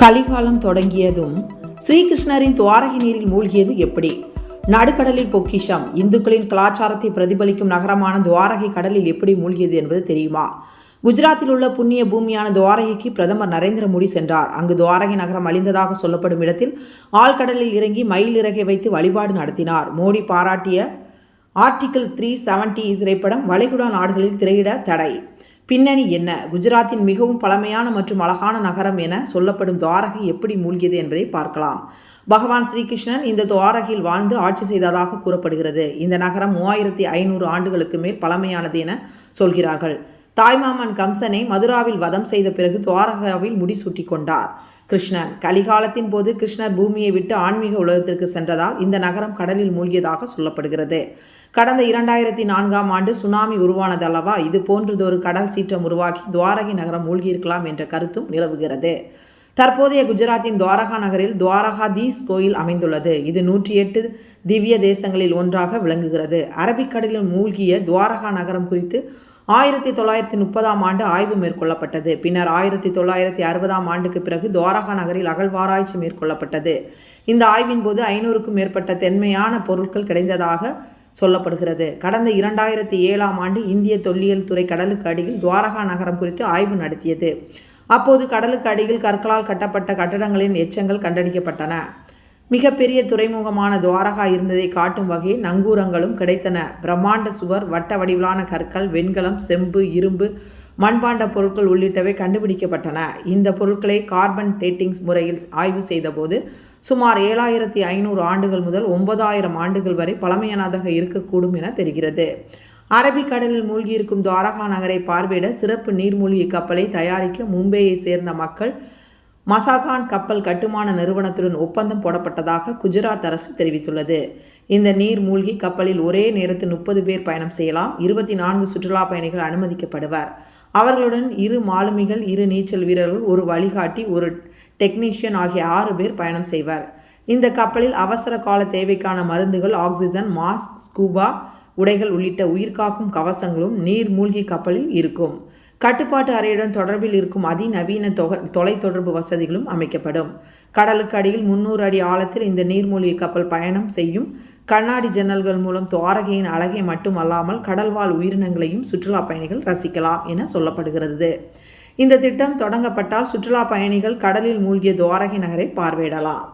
கலிகாலம் தொடங்கியதும் ஸ்ரீகிருஷ்ணரின் துவாரகை நீரில் மூழ்கியது எப்படி? நடுக்கடலில் பொக்கிஷம் இந்துக்களின் கலாச்சாரத்தை பிரதிபலிக்கும் நகரமான துவாரகை கடலில் எப்படி மூழ்கியது என்பது தெரியுமா? குஜராத்தில் உள்ள புண்ணிய பூமியான துவாரகைக்கு பிரதமர் நரேந்திர மோடி சென்றார். அங்கு துவாரகை நகரம் அழிந்ததாக சொல்லப்படும் இடத்தில் ஆழ்கடலில் இறங்கி மயில் இறகை வைத்து வழிபாடு நடத்தினார். மோடி பாராட்டிய ஆர்டிகிள் த்ரீ செவன்டி திரைப்படம் வளைகுடா நாடுகளில் திரையிட தடை. பின்னணி என்ன? குஜராத்தின் மிகவும் பழமையான மற்றும் அழகான நகரம் என சொல்லப்படும் துவாரகை எப்படி மூழ்கியது என்பதை பார்க்கலாம். பகவான் ஸ்ரீகிருஷ்ணன் இந்த துவாரகையில் வாழ்ந்து ஆட்சி செய்ததாக கூறப்படுகிறது. இந்த நகரம் மூவாயிரத்தி ஐநூறு ஆண்டுகளுக்கு மேல் பழமையானது என சொல்கிறார்கள். தாய்மாமன் கம்சனை மதுராவில் வதம் செய்த பிறகு துவாரகாவில் முடிசூட்டி கொண்டார். கிருஷ்ணன் கலிகாலத்தின் போது கிருஷ்ணர் பூமியை விட்டு ஆன்மீக உலகத்திற்கு சென்றதால் இந்த நகரம் கடலில் மூழ்கியதாக சொல்லப்படுகிறது. கடந்த இரண்டாயிரத்தி நான்காம் ஆண்டு சுனாமி உருவானதல்லவா இது போன்றதொரு கடல் சீற்றம் உருவாக்கி துவாரகி நகரம் மூழ்கியிருக்கலாம் என்ற கருத்தும் நிலவுகிறது. தற்போதைய குஜராத்தின் துவாரகா நகரில் துவாரகாதீஸ் கோயில் அமைந்துள்ளது. இது நூற்றி எட்டு திவ்ய தேசங்களில் ஒன்றாக விளங்குகிறது. அரபிக்கடலில் மூழ்கிய துவாரகா நகரம் குறித்து ஆயிரத்தி தொள்ளாயிரத்தி முப்பதாம் ஆண்டு ஆய்வு மேற்கொள்ளப்பட்டது. பின்னர் ஆயிரத்தி தொள்ளாயிரத்தி அறுபதாம் ஆண்டுக்கு பிறகு துவாரகா நகரில் அகழ்வாராய்ச்சி மேற்கொள்ளப்பட்டது. இந்த ஆய்வின் போது ஐநூறுக்கும் மேற்பட்ட தென்மையான பொருட்கள் கிடைத்ததாக சொல்லப்படுகிறது. கடந்த இரண்டாயிரத்தி ஏழாம் ஆண்டு இந்திய தொல்லியல் துறை கடலுக்கு அடியில் துவாரகா நகரம் குறித்து ஆய்வு நடத்தியது. அப்போது கடலுக்கு அடியில் கற்களால் கட்டப்பட்ட கட்டடங்களின் எச்சங்கள் கண்டறியப்பட்டன. மிகப்பெரிய துறைமுகமான துவாரகா இருந்ததை காட்டும் வகையில் நங்கூரங்களும் கிடைத்தன. பிரம்மாண்ட சுவர் வட்ட வடிவிலான கற்கள் வெண்கலம் செம்பு இரும்பு மண்பாண்ட பொருட்கள் உள்ளிட்டவை கண்டுபிடிக்கப்பட்டன. இந்த பொருட்களை கார்பன் டேட்டிங்ஸ் முறையில் ஆய்வு செய்தபோது சுமார் ஏழாயிரத்தி ஐநூறு ஆண்டுகள் முதல் ஒன்பதாயிரம் ஆண்டுகள் வரை பழமையானதாக இருக்கக்கூடும் என தெரிகிறது. அரபிக்கடலில் மூழ்கியிருக்கும் துவாரகா நகரை பார்வையிட சிறப்பு நீர்மூழ்கி கப்பலை தயாரிக்க மும்பையை சேர்ந்த மக்கள் மசாகான் கப்பல் கட்டுமான நிறுவனத்துடன் ஒப்பந்தம் போடப்பட்டதாக குஜராத் அரசு தெரிவித்துள்ளது. இந்த நீர் மூழ்கி கப்பலில் ஒரே நேரத்தில் முப்பது பேர் பயணம் செய்யலாம். இருபத்தி நான்கு சுற்றுலா பயணிகள் அனுமதிக்கப்படுவர். அவர்களுடன் இரு மாலுமிகள் இரு நீச்சல் வீரர்கள் ஒரு வழிகாட்டி ஒரு டெக்னீஷியன் ஆகிய ஆறு பேர் பயணம் செய்வர். இந்த கப்பலில் அவசர கால தேவைக்கான மருந்துகள் ஆக்சிஜன் மாஸ்க் ஸ்கூபா உடைகள் உள்ளிட்ட உயிர்காக்கும் கவசங்களும் நீர் மூழ்கி கப்பலில் இருக்கும். கட்டுப்பாட்டு அறையுடன் தொடர்பில் இருக்கும் அதிநவீன தொக தொலைத்தொடர்பு வசதிகளும் அமைக்கப்படும். கடலுக்கு அடியில் முன்னூறு அடி ஆழத்தில் இந்த நீர்மூழ்கி கப்பல் பயணம் செய்யும் கண்ணாடி ஜன்னல்கள் மூலம் துவாரகையின் அழகை மட்டுமல்லாமல் கடல்வாழ் உயிரினங்களையும் சுற்றுலா பயணிகள் ரசிக்கலாம் என சொல்லப்படுகிறது. இந்த திட்டம் தொடங்கப்பட்டால் சுற்றுலா பயணிகள் கடலில் மூழ்கிய துவாரகை நகரை பார்வையிடலாம்.